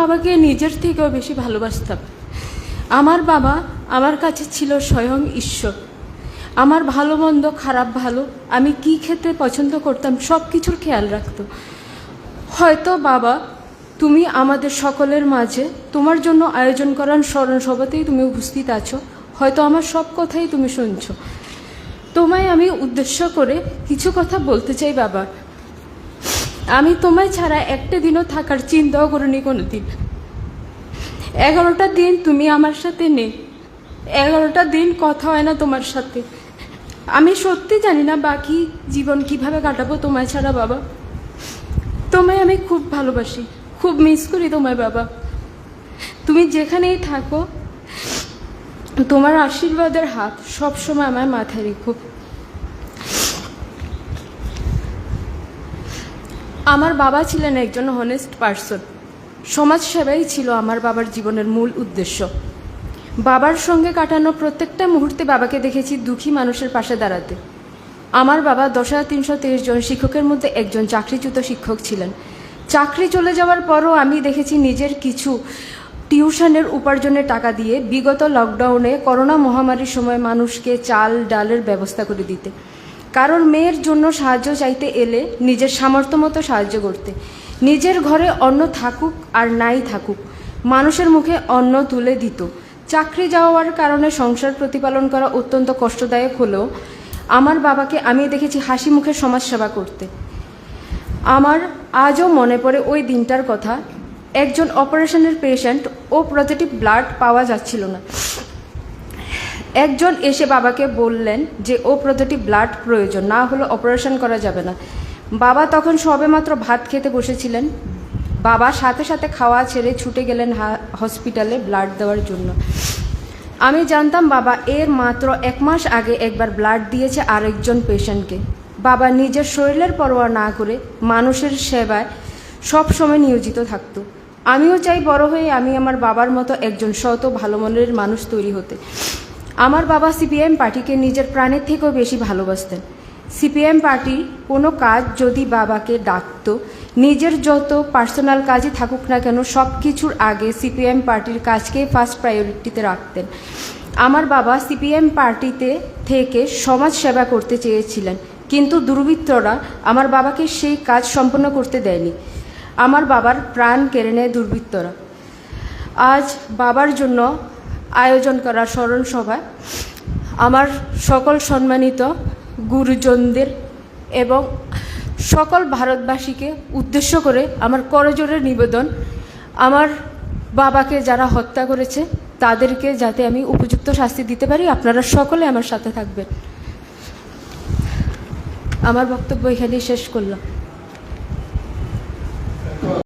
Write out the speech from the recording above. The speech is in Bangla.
বাবাকে নিজের থেকেও বেশি ভালোবাসতাম। আমার বাবা আমার কাছে ছিল স্বয়ং ঈশ্বর। আমার ভালো, মন্দ, খারাপ, ভালো, আমি কি খেতে পছন্দ করতাম সব কিছুর খেয়াল রাখত। হয়তো বাবা, তুমি আমাদের সকলের মাঝে তোমার জন্য আয়োজন করার স্মরণ সভাতেই তুমি উপস্থিত আছো। হয়তো আমার সব কথাই তুমি শুনছো। তোমায় আমি উদ্দেশ্য করে কিছু কথা বলতে চাই বাবা। আমি তোমায় ছাড়া একটা দিনও থাকার চিন্তাও করিনি কোনো দিন এগারোটা দিন তুমি আমার সাথে নেই এগারোটা দিন কথা হয় না তোমার সাথে। আমি সত্যি জানি না বাকি জীবন কীভাবে কাটাবো তোমায় ছাড়া, বাবা। তোমায় আমি খুব ভালোবাসি, খুব মিস করি তোমায়, বাবা। তুমি যেখানেই থাকো, তোমার আশীর্বাদের হাত সবসময় আমার মাথায় রেখো। আমার বাবা ছিলেন একজন হনেস্ট পার্সন সমাজসেবাই ছিল আমার বাবার জীবনের মূল উদ্দেশ্য। বাবার সঙ্গে কাটানো প্রত্যেকটা মুহূর্তে বাবাকে দেখেছি দুঃখী মানুষের পাশে দাঁড়াতে। আমার বাবা দশ হাজার তিনশো তেইশ জন শিক্ষকের মধ্যে একজন চাকরিচ্যুত শিক্ষক ছিলেন। চাকরি চলে যাওয়ার পরও আমি দেখেছি নিজের কিছু টিউশনের উপার্জনের টাকা দিয়ে বিগত লকডাউনে করোনা মহামারীর সময় মানুষকে চাল, ডালের ব্যবস্থা করে দিতে। কারোর মেয়ের জন্য সাহায্য চাইতে এলে নিজের সামর্থ্য মতো সাহায্য করতে। নিজের ঘরে অন্ন থাকুক আর নাই থাকুক, মানুষের মুখে অন্ন তুলে দিত। চাকরি যাওয়ার কারণে সংসার প্রতিপালন করা অত্যন্ত কষ্টদায়ক হলেও আমার বাবাকে আমি দেখেছি হাসি মুখে সমাজসেবা করতে। আমার আজও মনে পড়ে ওই দিনটার কথা। একজন অপারেশনের পেশেন্ট ও পজিটিভ ব্লাড পাওয়া যাচ্ছিল না। একজন এসে বাবাকে বললেন যে, ও প্রতিটি ব্লাড প্রয়োজন, না হলে অপারেশন করা যাবে না। বাবা তখন সবেমাত্র ভাত খেতে বসেছিলেন। বাবা সাথে সাথে খাওয়া ছেড়ে ছুটে গেলেন হসপিটালে ব্লাড দেওয়ার জন্য। আমি জানতাম বাবা এর মাত্র এক মাস আগে একবার ব্লাড দিয়েছে আরেকজন পেশেন্টকে। বাবা নিজের শরীরের পরোয়া না করে মানুষের সেবায় সব সময় নিয়োজিত থাকত। আমিও চাই বড় হয়ে আমি আমার বাবার মতো একজন শত ভালো মনের মানুষ তৈরি হতে। আমার বাবা সিপিএম পার্টিকে নিজের প্রাণের থেকেও বেশি ভালোবাসতেন। সিপিএম পার্টি কোনো কাজ যদি বাবাকে ডাকত, নিজের যত পার্সোনাল কাজই থাকুক না কেন, সব কিছুর আগে সিপিএম পার্টির কাজকেই ফার্স্ট প্রায়োরিটিতে রাখতেন। আমার বাবা সিপিএম পার্টিতে থেকে সমাজ সেবা করতে চেয়েছিলেন, কিন্তু দুর্বৃত্তরা আমার বাবাকে সেই কাজ সম্পন্ন করতে দেয়নি। আমার বাবার প্রাণ কেড়ে নেয় দুর্বৃত্তরা। আজ বাবার জন্য আয়োজন করা স্মরণ সভায় আমার সকল সম্মানিত গুরুজনদের এবং সকল ভারতবাসীকে উদ্দেশ্য করে আমার করজোরের নিবেদন, আমার বাবাকে যারা হত্যা করেছে তাদেরকে যাতে আমি উপযুক্ত শাস্তি দিতে পারি, আপনারা সকলে আমার সাথে থাকবেন। আমার বক্তব্য এখানেই শেষ করলাম।